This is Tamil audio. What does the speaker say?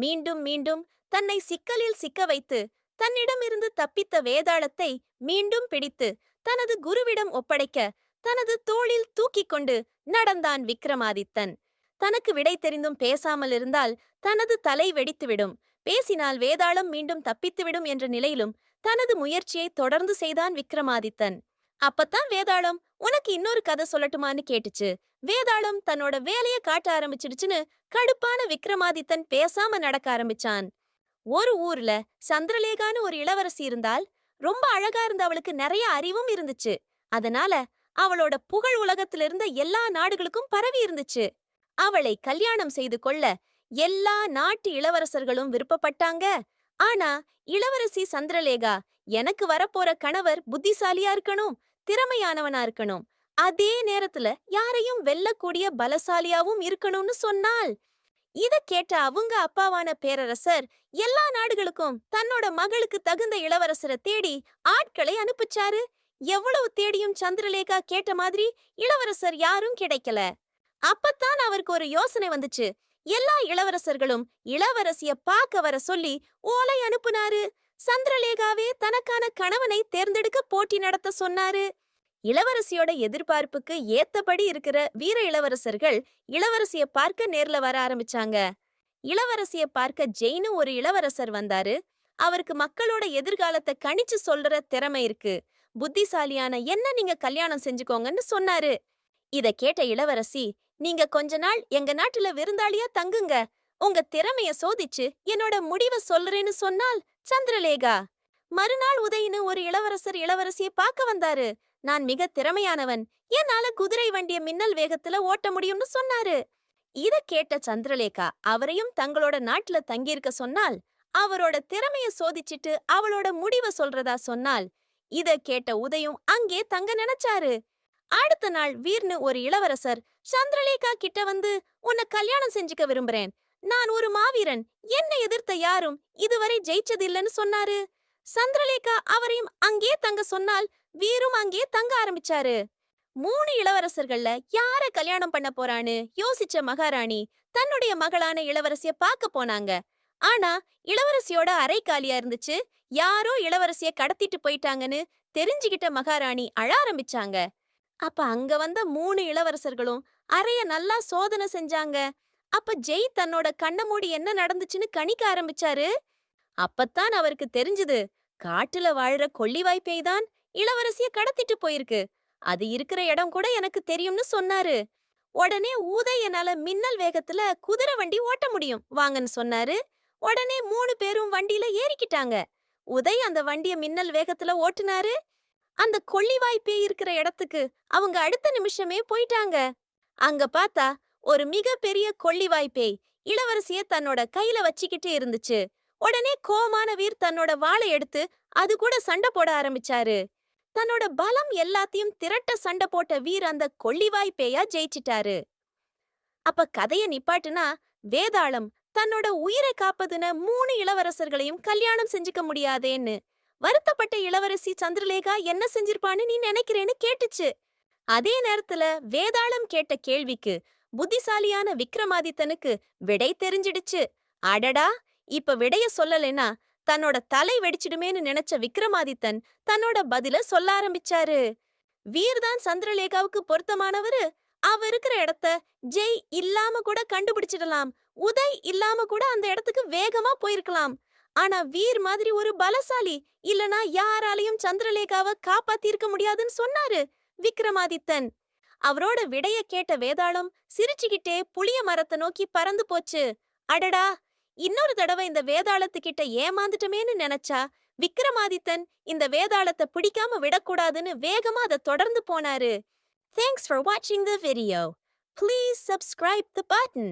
மீண்டும் மீண்டும் தன்னை சிக்கலில் சிக்க வைத்து தன்னிடமிருந்து தப்பித்த வேதாளத்தை மீண்டும் பிடித்து தனது குருவிடம் ஒப்படைக்க தனது தோளில் தூக்கிக் கொண்டு நடந்தான் விக்ரமாதித்தன். தனக்கு விடை தெரிந்தும் பேசாமல் இருந்தால் தனது தலை வெடித்துவிடும். பேசினால் வேதாளம் மீண்டும் தப்பித்துவிடும் என்ற நிலையிலும் தனது முயற்சியை தொடர்ந்து செய்தான் விக்ரமாதித்தன். அப்பத்தான் வேதாளம் உனக்கு இன்னொரு கதை சொல்லட்டுமான்னு கேட்டுச்சு. வேதாளம் தன்னோட வேலைய காட்ட ஆரம்பிச்சிடுச்சுன்னு கடுப்பான விக்ரமாதித்தன் பேசாம நடக்க ஆரம்பிச்சான். ஒரு ஊர்ல சந்திரலேகான்னு ஒரு இளவரசி இருந்தால் ரொம்ப அழகா இருந்த அவளுக்கு நிறைய அறிவும் இருந்துச்சு. அதனால அவளோட புகழ் உலகத்துல இருந்த எல்லா நாடுகளுக்கும் பரவி இருந்துச்சு. அவளை கல்யாணம் செய்து கொள்ள எல்லா நாட்டு இளவரசர்களும் விருப்பப்பட்டாங்க. ஆனா இளவரசி சந்திரலேகா எனக்கு வரப்போற கணவர் புத்திசாலியா இருக்கணும். திறமையானவனா இருக்கணும். அதே நேரத்துல யாரையும் வெல்லக்கூடிய பலசாலியாவும் இருக்கணும்னு சொன்னால் இத கேட்ட அவங்க அப்பாவான பேரரசர் எல்லா நாடுகளுக்கும் தன்னோட மகளுக்கு தகுந்த இளவரசரை தேடி ஆட்களை அனுப்பிச்சாரு. எவ்வளவு தேடியும் சந்திரலேகா கேட்ட மாதிரி இளவரசர் யாரும் கிடைக்கல. அப்பத்தான் அவருக்கு ஒரு யோசனை வந்துச்சு. எல்லா இளவரசர்களும் இளவரசிய பார்க்க வர சொல்லி ஓலை அனுப்புனாரு. சந்திரலேகாவே தனக்கான கணவனை தேர்ந்தெடுக்க போட்டி நடத்த சொன்னாரு. இளவரசியோட எதிர்பார்ப்புக்கு ஏத்தபடி இருக்கிற வீர இளவரசர்கள் இளவரசிய பார்க்க நேர்ல வர ஆரம்பிச்சாங்க. இளவரசிய பார்க்க ஜெயினு ஒரு இளவரசர் வந்தாரு. அவருக்கு மக்களோட எதிர்காலத்தை கணிச்சு சொல்ற திறமை இருக்கு. புத்திசாலியான என்ன நீங்க கல்யாணம் செஞ்சுக்கோங்கன்னு சொன்னாரு. இத கேட்ட இளவரசி நீங்க கொஞ்ச நாள் எங்க நாட்டுல விருந்தாளியா தங்குங்க. உங்க திறமைய சோதிச்சு என்னோட முடிவை சொல்றேன்னு சொன்னால் சந்திரலேகா. மறுநாள் உதயின்னு ஒரு இளவரசர் இளவரசியை பார்க்க வந்தாரு. நான் மிக திறமையானவன். என்னால குதிரை வண்டிய மின்னல் வேகத்துல ஓட்ட முடியும்னு சொன்னாரு. இத கேட்ட சந்திரலேகா அவரையும் தங்களோட நாட்டுல தங்கியிருக்க சொன்னால் அவரோட திறமைய சோதிச்சிட்டு அவளோட முடிவை சொல்றதா சொன்னால் இத கேட்ட உதயும் அங்கே தங்க நினைச்சாரு. அடுத்த நாள் வீர்னு ஒரு இளவரசர் சந்திரலேகா கிட்ட வந்து உன்னை கல்யாணம் செஞ்சுக்க விரும்புறேன். நான் ஒரு மாவீரன். என்னை எதிர்த்த யாரும் இதுவரை ஜெயிச்சதில்லைன்னு சொன்னாரு. சந்திரலேகா அவரையும் அங்கே தங்க சொன்னால் வீரும் அங்கே தங்க ஆரம்பிச்சாரு. மூணு இளவரசர்கள்ல யார கல்யாணம் பண்ண போறான்னு யோசிச்ச மகாராணி தன்னுடைய மகளான இளவரசிய பார்க்க போனாங்க. ஆனா இளவரசியோட அரை காலியா இருந்துச்சு. யாரோ இளவரசிய கடத்திட்டு போயிட்டாங்கன்னு தெரிஞ்சுகிட்ட மகாராணி அழ ஆரம்பிச்சாங்க. அப்ப அங்க வந்த மூணு இளவரசர்களும் அறைய நல்லா சோதனை செஞ்சாங்க. அப்ப ஜெய் தன்னோட கண்ண மூடி என்ன நடந்துச்சுன்னு கணிக்க ஆரம்பிச்சாரு? அப்பத்தான் அவருக்கு தெரிஞ்சது. காட்டுல வாழ்ற கொள்ளிவாய் பேய் தான் இளவரசிய கடத்திட்டு போயிருக்கு. அது இருக்கிற இடம் கூட எனக்கு தெரியும்னு சொன்னாரு. உடனே ஊதை என்னால மின்னல் வேகத்துல குதிரை வண்டி ஓட்ட முடியும் வாங்கன்னு சொன்னாரு. உடனே மூணு பேரும் வண்டியில ஏறிக்கிட்டாங்க. உதய் அந்த வண்டிய மின்னல் வேகத்துல ஓட்டுனாரு. அந்த கொள்ளிவாய் பேய் இருக்கிற இடத்துக்கு அவங்க அடுத்த நிமிஷமே போயிட்டாங்க. அங்க பார்த்தா ஒரு மிக பெரிய கொள்ளிவாய் பேய் இளவரசிய தன்னோட கையில வச்சுக்கிட்டே இருந்துச்சு. உடனே கோமான வீர் தன்னோட வாளை எடுத்து அது கூட சண்டை போட ஆரம்பிச்சாரு. தன்னோட பலம் எல்லாத்தையும் திரட்ட சண்டை போட்ட வீர் அந்த கொள்ளிவாய் பேயா ஜெயிச்சிட்டாரு. அப்ப கதைய நிப்பாட்டுனா வேதாளம் தன்னோட உயிரை காப்பதுன மூணு இளவரசர்களையும் கல்யாணம் செஞ்சுக்க முடியாதேன்னு. வருத்தப்பட்ட இளவரசி சந்திரலேகா என்ன செஞ்சிருப்பான்னு நீ நினைக்கிறேன்னு கேட்டுச்சு. அதே நேரத்துல வேதாளம் கேட்ட கேள்விக்கு புத்திசாலியான விக்ரமாதித்தனுக்கு விடை தெரிஞ்சிடுச்சு. அடடா! இப்ப விடைய சொல்லலைன்னா தன்னோட தலை வெடிச்சிடுமேன்னு நினைச்ச விக்ரமாதித்தன் தன்னோட பதில சொல்ல ஆரம்பிச்சாரு. வீர்தான் சந்திரலேகாவுக்கு பொருத்தமானவரு. அவ இருக்கிற இடத்த ஜெய் இல்லாம கூட கண்டுபிடிச்சிடலாம். உதய் இல்லாம கூட அந்த இடத்துக்கு வேகமா போயிருக்கலாம். ஆனா வீர் மாதிரி ஒரு பலசாலி இல்லனா யாராலையும் சந்திரலேகாவை காப்பாத்திருக்க முடியாதுன்னு சொன்னாரு விக்ரமாதித்தன் அவரோட விடைய கேட்ட வேதாளம் சிரிச்சுக்கிட்டே புளிய மரத்தை நோக்கி பறந்து போச்சு. அடடா! இன்னொரு தடவை இந்த வேதாளத்துக்கிட்ட ஏமாந்துட்டமேன்னு நினைச்சா விக்ரமாதித்தன் இந்த வேதாளத்தை பிடிக்காம விடக்கூடாதுன்னு வேகமா அதை தொடர்ந்து போனாரு. தேங்க்ஸ் ஃபார் வாட்சிங் the video please subscribe the button